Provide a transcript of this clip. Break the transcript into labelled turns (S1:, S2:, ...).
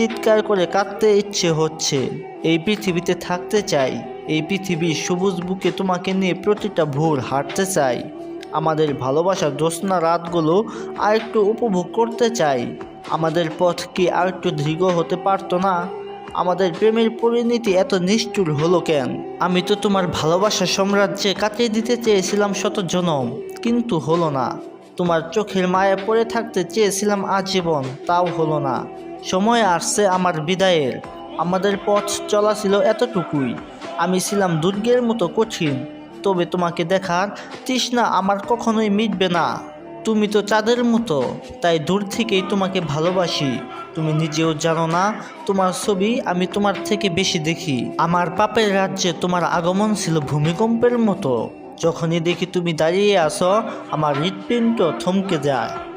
S1: চিৎকার করে কাঁদতে ইচ্ছে হচ্ছে। এই পৃথিবীতে থাকতে চাই। এই পৃথিবীর সবুজ বুকে তোমাকে নিয়ে প্রতিটা ভোর হাঁটতে চাই। আমাদের ভালোবাসার জ্যোৎস্না রাতগুলো আর একটু উপভোগ করতে চাই। আমাদের পথ কি আর একটু দীর্ঘ হতে পারতো না? আমাদের প্রেমের পরিণতি এত নিষ্ঠুর হলো কেন? আমি তো তোমার ভালোবাসা সাম্রাজ্যে কাটিয়ে দিতে চেয়েছিলাম শত জনম, কিন্তু হলো না। তোমার চোখের মায়া পড়ে থাকতে চেয়েছিলাম আজীবন, তাও হলো না। সময় আসছে আমার বিদায়ের। আমাদের পথ চলা ছিল এতটুকুই। আমি ছিলাম দুর্গের মতো কঠিন। তবে তোমাকে দেখার তৃষ্ণা আমার কখনোই মিটবে না। তুমি তো চাঁদের মতো, তাই দূর থেকেই তোমাকে ভালোবাসি। তুমি নিজেও জানো না, তোমার ছবি আমি তোমার থেকে বেশি দেখি। আমার পাপের রাজ্যে তোমার আগমন ছিল ভূমিকম্পের মতো। যখনই দেখি তুমি দাঁড়িয়ে আসো আমার হৃৎপিণ্ড থমকে যায়।